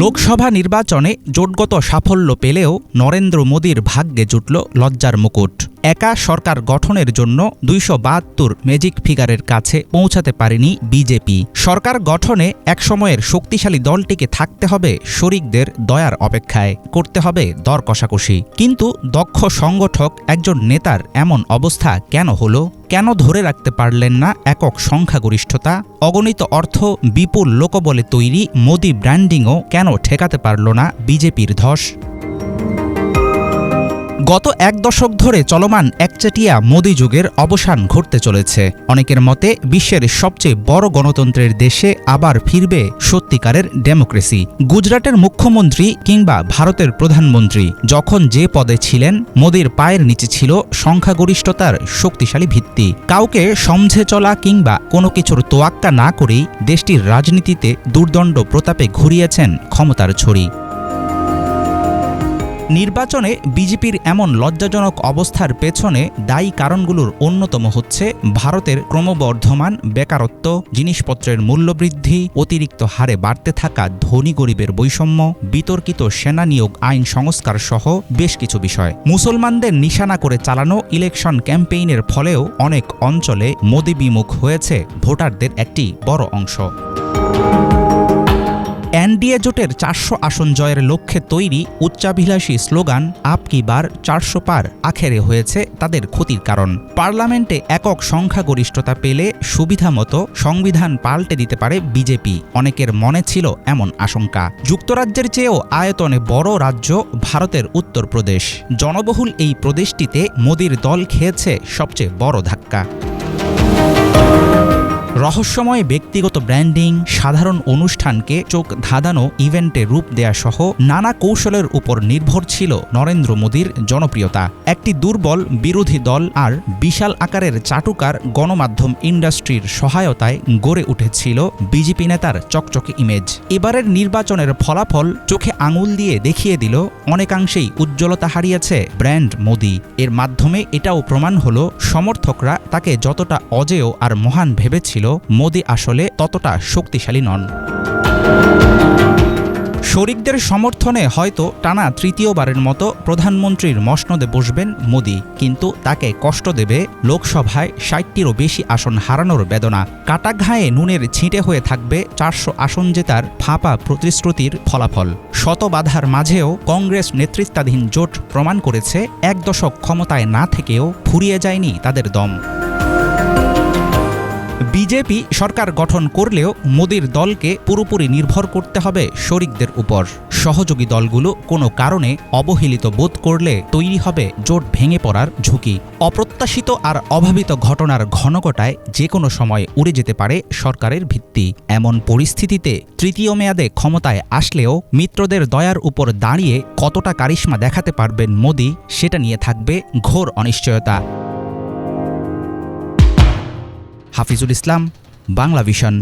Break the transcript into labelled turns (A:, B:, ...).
A: লোকসভা নির্বাচনে জোটগত সাফল্য পেলেও নরেন্দ্র মোদীর ভাগ্যে জুটল লজ্জার মুকুট। একা সরকার গঠনের জন্য দুইশো বাহাত্তর ম্যাজিক ফিগারের কাছে পৌঁছাতে পারেনি বিজেপি। সরকার গঠনে একসময়ের শক্তিশালী দলটিকে থাকতে হবে শরিকদের দয়ার অপেক্ষায়। করতে হবে দর কষাকষি। কিন্তু দক্ষ সংগঠক একজন নেতার এমন অবস্থা কেন হলো? কেন ধরে রাখতে পারলেন না একক সংখ্যাগরিষ্ঠতা? অগণিত অর্থ বিপুল লোকবলে তৈরি মোদি ব্র্যান্ডিংও কেন ঠেকাতে পারল না বিজেপির ধস? গত এক দশক ধরে চলমান একচেটিয়া মোদি যুগের অবসান ঘটতে চলেছে। অনেকের মতে, বিশ্বের সবচেয়ে বড় গণতন্ত্রের দেশে আবার ফিরবে সত্যিকারের ডেমোক্রেসি। গুজরাটের মুখ্যমন্ত্রী কিংবা ভারতের প্রধানমন্ত্রী যখন যে পদে ছিলেন, মোদির পায়ের নিচে ছিল সংখ্যাগরিষ্ঠতার শক্তিশালী ভিত্তি। কাউকে সমঝে চলা কিংবা কোনো কিছুর তোয়াক্কা না করেই দেশটির রাজনীতিতে দুর্দণ্ড প্রতাপে ঘুরিয়েছেন ক্ষমতার ছড়ি। নির্বাচনে বিজেপির এমন লজ্জাজনক অবস্থার পেছনে দায়ী কারণগুলোর অন্যতম হচ্ছে ভারতের ক্রমবর্ধমান বেকারত্ব, জিনিসপত্রের মূল্যবৃদ্ধি, অতিরিক্ত হারে বাড়তে থাকা ধনী গরিবের বৈষম্য, বিতর্কিত সেনা নিয়োগ আইন সংস্কার সহ বেশ কিছু বিষয়। মুসলমানদের নিশানা করে চালানো ইলেকশন ক্যাম্পেইনের ফলেও অনেক অঞ্চলে মোদি বিমুখ হয়েছে ভোটারদের একটি বড় অংশ। এনডিএ জোটের চারশো আসন জয়ের লক্ষ্যে তৈরি উচ্চাভিলাষী স্লোগান, আপ কি বার চারশো পার আখেরে হয়েছে তাদের ক্ষতির কারণ। পার্লামেন্টে একক সংখ্যাগরিষ্ঠতা পেলে সুবিধামতো সংবিধান পাল্টে দিতে পারে বিজেপি। অনেকের মনে ছিল এমন আশঙ্কা। যুক্তরাজ্যের চেয়েও আয়তনে বড় রাজ্য ভারতের উত্তরপ্রদেশ। জনবহুল এই প্রদেশটিতে মোদির দল খেয়েছে সবচেয়ে বড় ধাক্কা। রহস্যময় ব্যক্তিগত ব্র্যান্ডিং, সাধারণ অনুষ্ঠানকে চোখ ধাঁধানো ইভেন্টে রূপ দেয়া সহ নানা কৌশলের উপর নির্ভর ছিল নরেন্দ্র মোদীর জনপ্রিয়তা। একটি দুর্বল বিরোধী দল আর বিশাল আকারের চাটুকার গণমাধ্যম ইন্ডাস্ট্রির সহায়তায় গড়ে উঠেছিল বিজেপি নেতার চকচকে ইমেজ এবারের নির্বাচনের ফলাফল চোখে আঙুল দিয়ে দেখিয়ে দিল অনেকাংশেই উজ্জ্বলতা হারিয়েছে ব্র্যান্ড মোদি। এর মাধ্যমে এটাও প্রমাণ হলো সমর্থকরা তাকে যতটা অজেয় আর মহান ভেবেছিল মোদি আসলে ততটা শক্তিশালী নন। শরিকদের সমর্থনে হয়তো টানা তৃতীয়বারের মতো প্রধানমন্ত্রীর মসনদে বসবেন মোদি, কিন্তু তাকে কষ্ট দেবে লোকসভায় ষাটটিরও বেশি আসন হারানোর বেদনা। কাটা কাটাঘায়ে নুনের ছিঁটে হয়ে থাকবে চারশো আসন জেতার ফাঁপা প্রতিশ্রুতির ফলাফল। শত বাধার মাঝেও কংগ্রেস নেতৃত্বাধীন জোট প্রমাণ করেছে, এক দশক ক্ষমতায় না থেকেও ফুরিয়ে যায়নি তাদের দম। বিজেপি সরকার গঠন করলেও মোদির দলকে পুরোপুরি নির্ভর করতে হবে শরিকদের উপর। সহযোগী দলগুলো কোনো কারণে অবহেলিত বোধ করলে তৈরি হবে জোট ভেঙে পড়ার ঝুঁকি। অপ্রত্যাশিত আর অভাবিত ঘটনার ঘনঘটায় যে কোনো সময় উড়ে যেতে পারে সরকারের ভিত্তি। এমন পরিস্থিতিতে তৃতীয় মেয়াদে ক্ষমতায় আসলেও মিত্রদের দয়ার উপর দাঁড়িয়ে কতটা কারিশ্মা দেখাতে পারবেন মোদি, সেটা নিয়ে থাকবে ঘোর অনিশ্চয়তা। হাফিজুল ইসলাম বাংলা ভিশন।